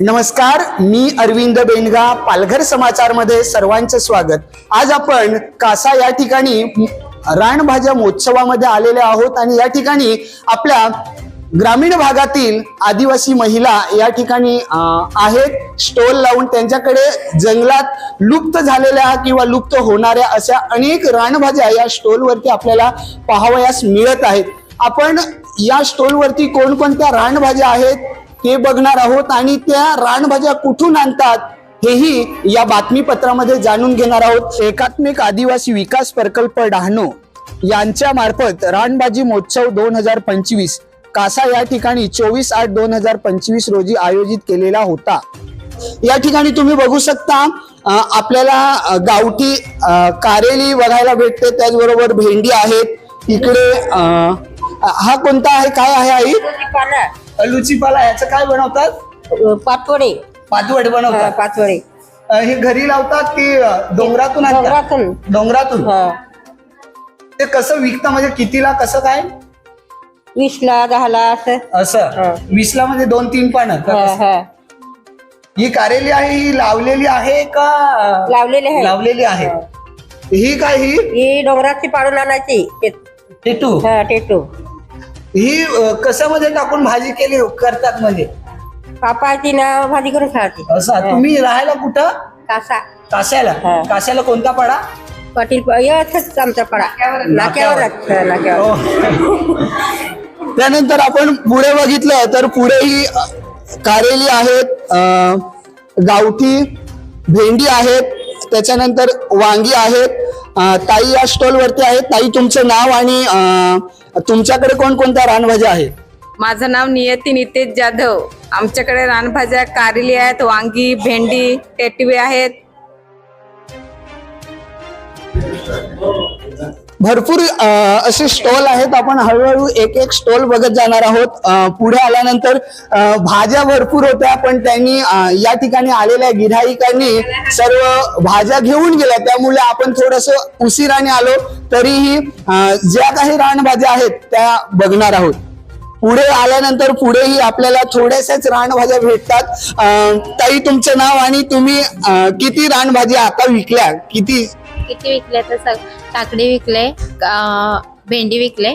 नमस्कार मी अरविंद बेनगा पालघर समाचारमध्ये सर्वांचं स्वागत. आज आपण कासा या ठिकाणी रानभाज्या महोत्सवामध्ये आलेले आहोत आणि या ठिकाणी आपल्या ग्रामीण भागातील आदिवासी महिला या ठिकाणी आहेत. स्टॉल लावून त्यांच्याकडे जंगलात लुप्त झालेल्या किंवा लुप्त होणाऱ्या अशा अनेक रानभाज्या या स्टॉलवरती आपल्याला पाहावयास मिळत आहेत. आपण या स्टॉलवरती कोणकोणत्या रानभाज्या आहेत ते बघणार आहोत आणि त्या रानभाज्या कुठून आणतात हेही या बातमीपत्रामध्ये जाणून घेणार आहोत. एकात्मिक आदिवासी विकास प्रकल्प डहाणू यांच्या मार्फत रानभाजी महोत्सव दोन हजार पंचवीस कासा या ठिकाणी चोवीस आठ दोन हजार पंचवीस रोजी आयोजित केलेला होता. या ठिकाणी तुम्ही बघू शकता आपल्याला गावठी कारेली बघायला भेटते त्याचबरोबर भेंडी आहेत. इकडे हा कोणता आहे? काय आहे आई? लुचीपाला याचं काय बनवतात? पातोडे पातवड हा, बनवतात. पातोडे अं, हे घरी लावतात की अं, डोंगरातून आणतात? डोंगरातून. डोंगरातून? हा. ते कसं विकता? म्हणजे कितीला कसं काय? वीसला दहाला असं. हा. असं वीसला म्हणजे दोन तीन पानं का हा, कसं? हा. ही कारेली आहे? ही लावलेली आहे का? लावलेले आहे. लावलेली आहे. हा. ही काय ही? ही डोंगराची पाडून आणायची. ते- टेटू. हा, टेटू. ही कशामध्ये टाकून भाजी केली करतात म्हणजे? कापायची ना भाजी करून खायची असं? तुम्ही राहायला कुठं? कासा. काश्याला हा. काश्याला कोणता पाडा? पाटील प- आमचा पडा. नाक्यावर हो. त्यानंतर आपण पुढे बघितलं तर पुढेही अ, कारेली आहेत अ, गावठी भेंडी आहेत त्याच्यानंतर वांगी आहेत ताई या स्टॉलवरती आहेत. ताई तुमचं नाव आणि तुमच्याकडे कोणकोणत्या रानभाज्या आहेत? माझं नाव नियती नितेश जाधव. आमच्याकडे रानभाज्या कारली आहेत वांगी भेंडी टेटवे आहेत. भरपूर असे स्टॉल आहेत. आपण हळूहळू एक एक स्टॉल बघत जाणार आहोत. पुढे आल्यानंतर भाज्या भरपूर होत्या पण त्यांनी या ठिकाणी आलेल्या गिराईकांनी सर्व भाज्या घेऊन गेल्या. त्यामुळे आपण थोडस उशिराने आलो तरीही ज्या काही रानभाज्या आहेत त्या बघणार आहोत. पुढे आल्यानंतर पुढेही आपल्याला थोड्याशाच रानभाज्या भेटतात. ताई तुमचं नाव आणि तुम्ही किती रानभाज्या आता विकल्या? किती किती विकले तर सग काकडी विकले भेंडी विकले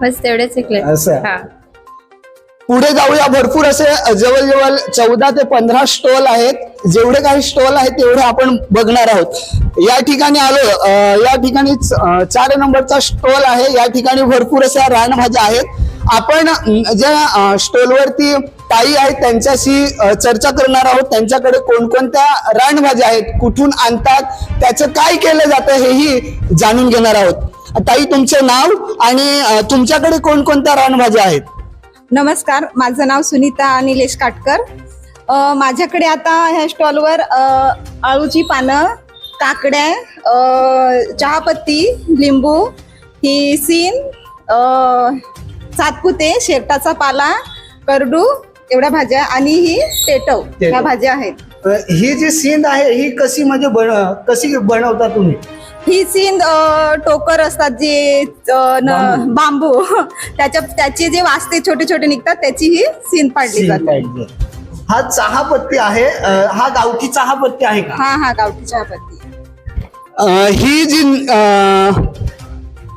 बस तेवढेच विकले असं. हा. पुढे जाऊया. भरपूर असे जवळजवळ चौदा ते पंधरा स्टॉल आहेत. जेवढे काही स्टॉल आहेत तेवढे आपण बघणार आहोत. या ठिकाणी आलो या ठिकाणी चार नंबरचा स्टॉल आहे. या ठिकाणी भरपूर अशा रानभाज्या आहेत. आपण ज्या स्टॉलवरती ताई आहेत त्यांच्याशी चर्चा करणार आहोत. त्यांच्याकडे कोणकोणत्या रानभाज्या आहेत कुठून आणतात त्याचं काय केलं जातं हेही जाणून घेणार आहोत. ताई तुमचं नाव आणि तुमच्याकडे कोणकोणत्या रानभाज्या आहेत? नमस्कार माझं नाव सुनीता निलेश काटकर. माझ्याकडे आता ह्या स्टॉलवर आळूची पानं काकड्या चहापत्ती लिंबू ही सीन सातपुते शेरटाचा पाला करडू एवढ्या भाज्या आणि ही टेटव टेटव. ह्या भाज्या आहेत. अ, ही जी सींद आहे ही कशी म्हणजे बन कशी बनवता तुम्ही? ही सीन अ, टोकर असतात जे अ, न- बांबू. त्याच्या त्याचे जे वास्ते छोटे छोटे निघतात त्याची ही सीन पाडली जाते. पाहिजे. हा चहापत्ती आहे अ, हा गावठी चहापत्ती आहे का? हा हा गावठी चहापत्ती. अ, ही जी अ,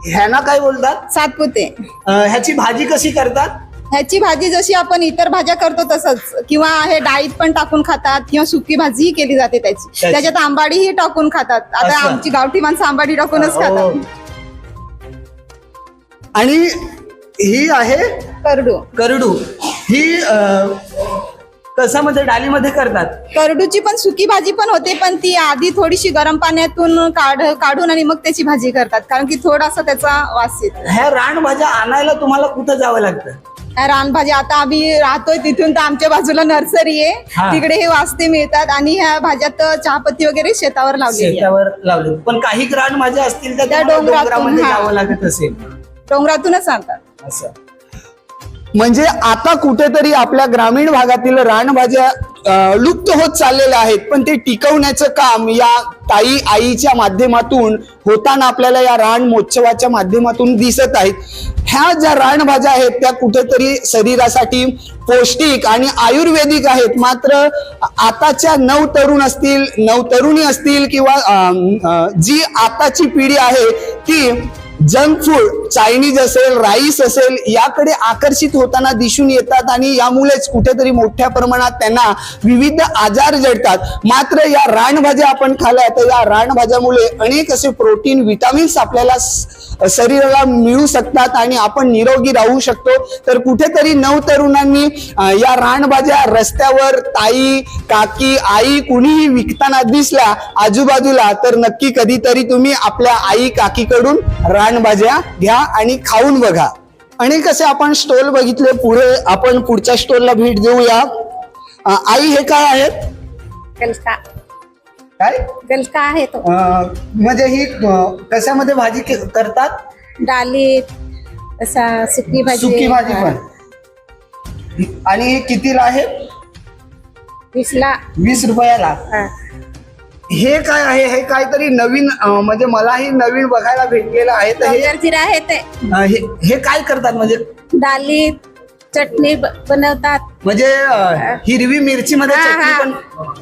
ह्याना काय बोलतात? सातपुते. अ, ह्याची भाजी कशी करतात? ह्याची भाजी जशी आपण इतर भाज्या करतो तसंच किंवा हे डाळीत पण टाकून खातात किंवा सुकी भाजीही केली जाते त्याची. त्याची. त्याच्यात आंबाडीही टाकून खातात. आता. आमची गावठी माणसं आंबाडी टाकूनच हो. खातात. आणि ही आहे? करडू. करडू. ही अ, कशामध्ये डालीमध्ये करतात? करडूची पण सुकी भाजी पण होते पण ती आधी थोडीशी गरम पाण्यातून काढ काढून आणि मग त्याची भाजी करतात. कारण की थोडासा त्याचा वास येतो. ह्या रानभाज्या आणायला तुम्हाला कुठं जावं लागतं? रानभाजी आता आम्ही राहतोय तिथून तर आमच्या बाजूला नर्सरी. आहे. तिकडे हे वास्ते मिळतात आणि ह्या भाज्यात चहापत्ती वगैरे शेतावर लावलेली आहे. शेतावर लावले पण काही रानभाज्या असतील तर त्या डोंगरातून, डोंगरामध्ये हा. जावं लागत असेल. डोंगरातूनच आणतात. असं. म्हणजे आता कुठेतरी आपल्या ग्रामीण भागातील रानभाज्या लुप्त होत चाललेल्या आहेत पण ते टिकवण्याचं काम या ताई आईच्या माध्यमातून होताना आपल्याला या रान महोत्सवाच्या माध्यमातून दिसत आहेत. ह्या ज्या रानभाज्या आहेत त्या कुठेतरी शरीरासाठी पौष्टिक आणि आयुर्वेदिक आहेत. मात्र आताच्या नव तरुण असतील नव तरुणी असतील किंवा जी आताची पिढी आहे ती जंक फूड चायनीज असेल राईस असेल याकडे आकर्षित होताना दिसून येतात आणि यामुळेच कुठेतरी मोठ्या प्रमाणात त्यांना विविध आजार जडतात. मात्र या रानभाज्या आपण खाल्या तर या रानभाज्यामुळे अनेक असे प्रोटीन विटामिन्स आपल्याला शरीराला मिळू शकतात आणि आपण निरोगी राहू शकतो. तर कुठेतरी नवतरुणांनी या रानभाज्या रस्त्यावर ताई काकी आई कुणीही विकताना दिसल्या आजूबाजूला तर नक्की कधीतरी तुम्ही आपल्या आई काकीकडून रानभाज्या घ्या आणि खाऊन बघा. अनेक असे आपण स्टॉल बघितले पुढे आपण पुढच्या स्टॉलला भेट देऊया. आई हे काय आहेत? गलका काय? गलका आहे तो. अं, म्हणजे ही अं, कशामध्ये भाजी के- करतात? डालीत असा सुकी भाजी. सुकी भाजी पण. आणि हे कितीला आहे? विसला. वीस रुपयाला. हा. हे काय आहे? हे काहीतरी नवीन अं, म्हणजे मलाही नवीन बघायला भेटलेलं आहे. तर हे डोंगर जिरा आहे ते. अं, हे हे काय करतात म्हणजे? डालीत चटणी ब- बनवतात. म्हणजे अं, हिरवी मिरची मध्ये हा, चटणी हा. पण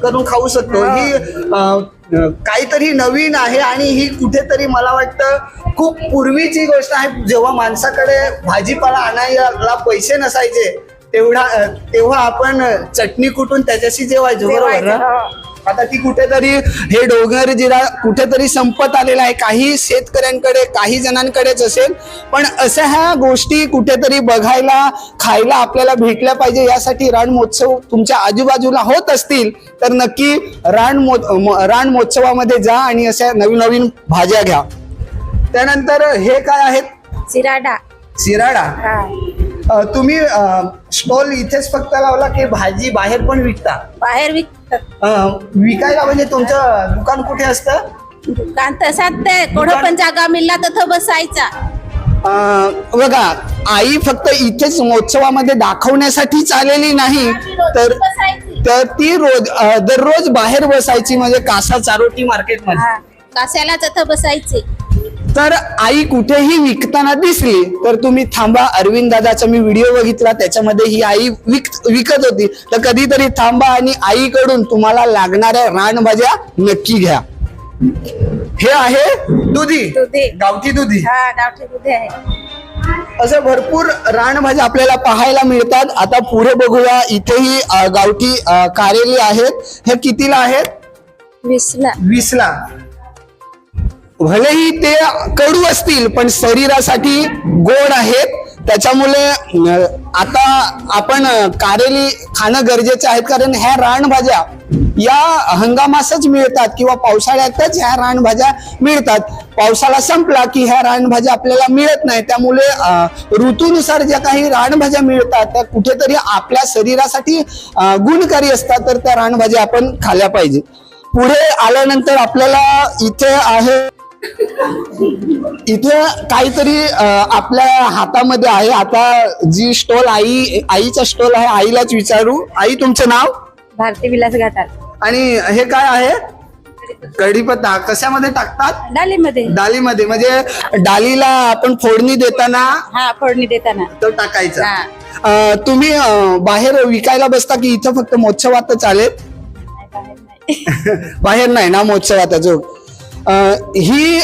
करून खाऊ शकतो. ही. अं, अं, काहीतरी नवीन आहे आणि ही कुठेतरी मला वाटतं खूप पूर्वीची गोष्ट आहे. जेव्हा माणसाकडे भाजीपाला आणायला पैसे नसायचे तेवढा अं, तेव्हा आपण अं, चटणी कुटून त्याच्याशी जेवायचो बरोबर जेवायचं, ना हो. आता ती कुठेतरी हे डोंगर जिरा कुठेतरी संपत आलेला आहे. काही शेतकऱ्यांकडे काही जणांकडेच असेल पण अशा ह्या गोष्टी कुठेतरी बघायला खायला आपल्याला भेटल्या पाहिजे. यासाठी रान महोत्सव तुमच्या आजूबाजूला होत असतील तर नक्की रान महोत्सवामध्ये जा आणि अशा नवीन नवीन भाज्या घ्या. त्यानंतर हे काय आहेत? हा. अं, तुम्ही स्टॉल इथेच फक्त लावला की भाजी बाहेर पण विकता? बाहेर विकतात अं, विकायला म्हणजे तुमचं दुकान कुठे असतं? दुकान तसाच ते कोणं पण जागा मिळला तर बसायचा. अं, बघा आई फक्त इथेच महोत्सवामध्ये दाखवण्यासाठीच आलेली नाही तर बसायची. तर ती रोज अं, दररोज बाहेर बसायची म्हणजे कासा चारोटी मार्केटमध्ये. हा. काश्याला तिथं बसायची. तर आई कुठेही विकताना दिसली तर तुम्ही थांबा. अरविंद दादाचा मी व्हिडिओ बघितला त्याच्यामध्ये ही आई विक विकत होती. तर कधीतरी थांबा आणि आईकडून तुम्हाला लागणाऱ्या रानभाज्या नक्की घ्या. हे आहे दुधी. दुधी. गावठी दुधी. हा गावठी दुधी आहे. असे भरपूर रानभाज्या आपल्याला पाहायला मिळतात. आता पुढे बघूया इथेही अ, गावठी अ, कारेली आहेत. हे कितीला आहेत? विसला. वीसला. भलेही ते कडू असतील पण शरीरासाठी गोड आहेत. त्याच्यामुळे आता आपण कारेली खाणं गरजेचं आहे. कारण ह्या रानभाज्या या हंगामासच मिळतात किंवा पावसाळ्यातच ह्या रानभाज्या मिळतात. पावसाळा संपला की ह्या रानभाज्या आपल्याला मिळत नाही. त्यामुळे ऋतूनुसार ज्या काही रानभाज्या मिळतात त्या कुठेतरी आपल्या शरीरासाठी गुणकारी असतात तर त्या रानभाज्या आपण खाल्ल्या पाहिजे पुढे आल्यानंतर आपल्याला इथे आहे इथे काहीतरी आपल्या हातामध्ये आहे. आता जी स्टॉल आई आईचा स्टॉल आहे आईलाच विचारू. आई तुमचं नाव? भारती विलास घाटात आणि हे काय आहे? कढीपत्ता. कशामध्ये टाकतात? डालीमध्ये. डालीमध्ये. म्हणजे डालीला आपण फोडणी देताना? हा फोडणी देताना. तो टाकायचा. तुम्ही बाहेर विकायला बसता की इथं फक्त महोत्सवात चालेल बाहेर नाही. बाहेर नाही ना ही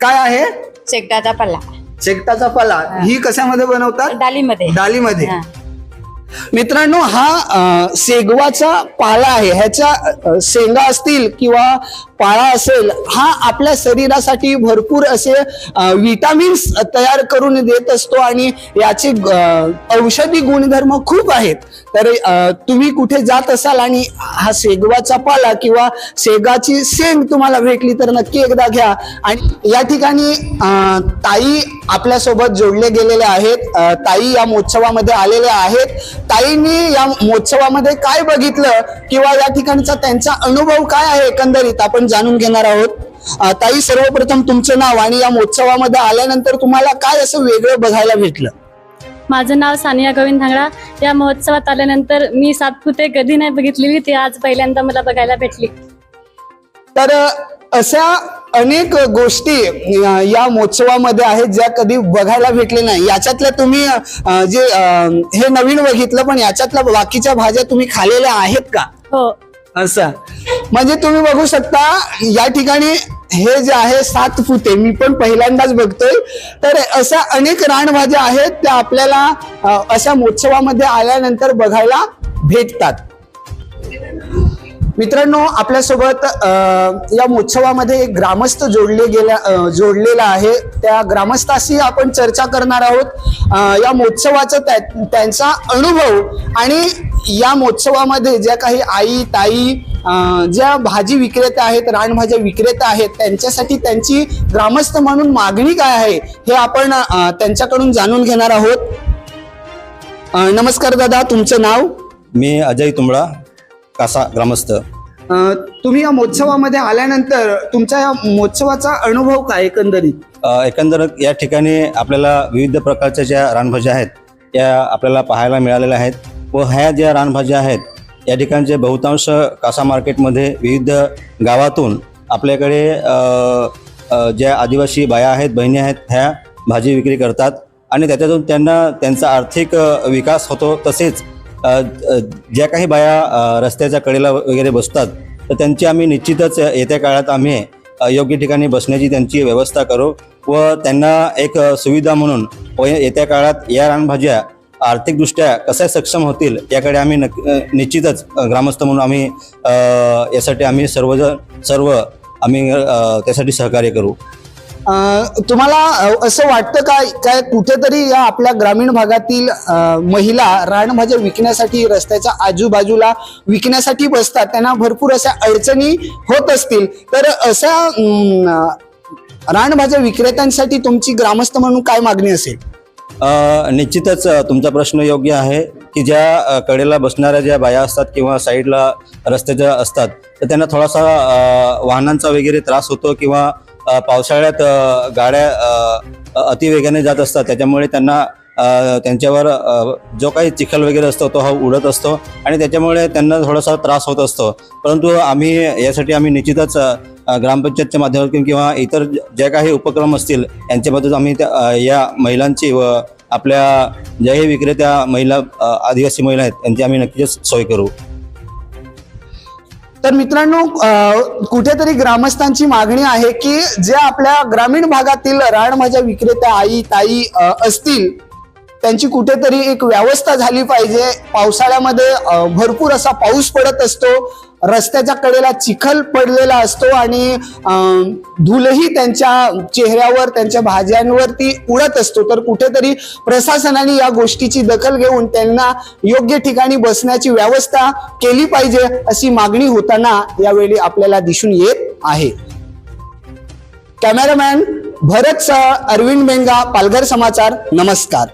काय आहे? शेकटाचा पल्ला. शेकटाचा पाला ही. कशामध्ये बनवतात? डालीमध्ये डालीमध्ये हा. मित्रांनो हा अ, शेगवाचा पाला आहे. ह्याच्या अ, शेंगा असतील किंवा पाळा असेल हा आपल्या शरीरासाठी भरपूर असे विटामिन्स तयार करून देत असतो आणि याचे औषधी गुणधर्म खूप आहेत. तर तुम्ही कुठे जात असाल आणि हा शेगवाचा पाला किंवा शेगाची शेंग तुम्हाला भेटली तर नक्की एकदा घ्या. आणि या ठिकाणी ताई आपल्यासोबत जोडले गेलेले आहेत. ताई या महोत्सवामध्ये आलेल्या आहेत. ताईंनी या महोत्सवामध्ये काय बघितलं किंवा या ठिकाणचा त्यांचा अनुभव काय आहे एकंदरीत? आपण जाणून घेणार आहोत. ताई सर्वप्रथम तुमचं नाव आणि या महोत्सवामध्ये आल्यानंतर तुम्हाला काय असं वेगळं बघायला भेटलं? माझं नाव सानिया गोविंद धांगडा. या महोत्सवात आल्यानंतर मी सातपुते कधी नाही बघितलेली ती आज पहिल्यांदा मला बघायला भेटली. तर अशा अनेक गोष्टी या महोत्सवामध्ये आहेत ज्या कधी बघायला भेटले नाही. याच्यातल्या तुम्ही जे हे नवीन बघितलं पण याच्यातल्या बाकीच्या भाज्या तुम्ही खाल्लेल्या आहेत का? हो. असं. म्हणजे तुम्ही बघू शकता या ठिकाणी हे जे आहे सात फुटे. मी पण पहिल्यांदाच बघतोय. तर अशा अनेक रानभाज्या आहेत त्या आपल्याला अशा महोत्सवामध्ये आल्यानंतर बघायला भेटतात. मित्रांनो आपल्यासोबत या महोत्सवामध्ये एक ग्रामस्थ जोडले गेल्या जोडलेला आहे. त्या ग्रामस्थाशी आपण चर्चा करणार आहोत. या महोत्सवाचा त्या- त्यांचा अनुभव आणि या महोत्सवामध्ये ज्या काही आई ताई ज्या भाजी विक्रेत्या आहेत रानभाज्या विक्रेत्या आहेत त्यांच्यासाठी त्यांची ग्रामस्थ म्हणून मागणी काय आहे हे आपण त्यांच्याकडून जाणून घेणार आहोत. नमस्कार दादा तुमचं नाव? मी अजय तुंबळा कासा ग्रामस्थ. तुम्ही या महोत्सवामध्ये आल्यानंतर तुमच्या या महोत्सवाचा अनुभव काय एकंदरीत? एकंदर या ठिकाणी आपल्याला विविध प्रकारच्या ज्या रानभाज्या आहेत त्या आपल्याला पाहायला मिळालेल्या आहेत. व ह्या ज्या रानभाज्या आहेत या ठिकाणचे बहुतांश कासा मार्केटमध्ये विविध गावातून आपल्याकडे ज्या आदिवासी बाया आहेत बहिणी आहेत ह्या भाजी विक्री करतात. आणि त्याच्यातून त्यांना त्यांचा आर्थिक विकास होतो तसेच ज्या काही बाया रस्त्याच्या कडेला वगैरे बसतात तर त्यांची आम्ही निश्चितच येत्या काळात आम्ही योग्य ठिकाणी बसण्याची त्यांची व्यवस्था करू व त्यांना एक सुविधा म्हणून व येत्या काळात या रानभाज्या आर्थिकदृष्ट्या कसे सक्षम होतील याकडे आम्ही नक्की निश्चितच ग्रामस्थ म्हणून आम्ही यासाठी आम्ही सर्वजण सर्व आम्ही त्यासाठी सहकार्य करू. तुम्हाला असं वाटतं का काय कुठेतरी या आपल्या ग्रामीण भागातील महिला रानभाज्या विकण्यासाठी रस्त्याच्या आजूबाजूला विकण्यासाठी बसतात त्यांना भरपूर अशा अडचणी होत असतील. तर अशा रानभाज्या विक्रेत्यांसाठी तुमची ग्रामस्थ म्हणून काय मागणी असेल? निश्चितच तुमचा प्रश्न योग्य आहे की ज्या कडेला बसणाऱ्या ज्या बाया असतात किंवा साईडला रस्त्याच्या असतात तर त्यांना थोडासा वाहनांचा वगैरे त्रास होतो किंवा पावसाळ्यात गाड्या अतिवेगाने जात असतात. त्याच्यामुळे त्यांना त्यांच्यावर जो काही चिखल वगैरे असतो तो हा उडत असतो आणि त्याच्यामुळे त्यांना थोडासा त्रास होत असतो. परंतु आम्ही यासाठी आम्ही निश्चितच ग्रामपंचायतच्या माध्यमातून किंवा इतर ज्या काही उपक्रम असतील यांच्याबद्दल आम्ही त्या या महिलांची व आपल्या ज्याही विक्रेत्या महिला आदिवासी महिला आहेत त्यांची आम्ही नक्कीच सोय करू. तर मित्रांनो कुठेतरी ग्रामस्थांची मागणी आहे की जे आपल्या ग्रामीण भागातील रानभाज्या विक्रेत्या आई ताई असतील त्यांची कुठेतरी एक व्यवस्था झाली पाहिजे. पावसाळ्यामध्ये भरपूर असा पाऊस पडत असतो. रस्त्याच्या कडेला चिखल पडलेला असतो आणि धूलही त्यांच्या चेहऱ्यावर त्यांच्या भाज्यांवरती उडत असतो. तर कुठेतरी प्रशासनाने या गोष्टीची दखल घेऊन त्यांना योग्य ठिकाणी बसण्याची व्यवस्था केली पाहिजे अशी मागणी होताना यावेळी आपल्याला दिसून येत आहे. कॅमेरामॅन भरत सह अरविंद बेंगा पालघर समाचार. नमस्कार.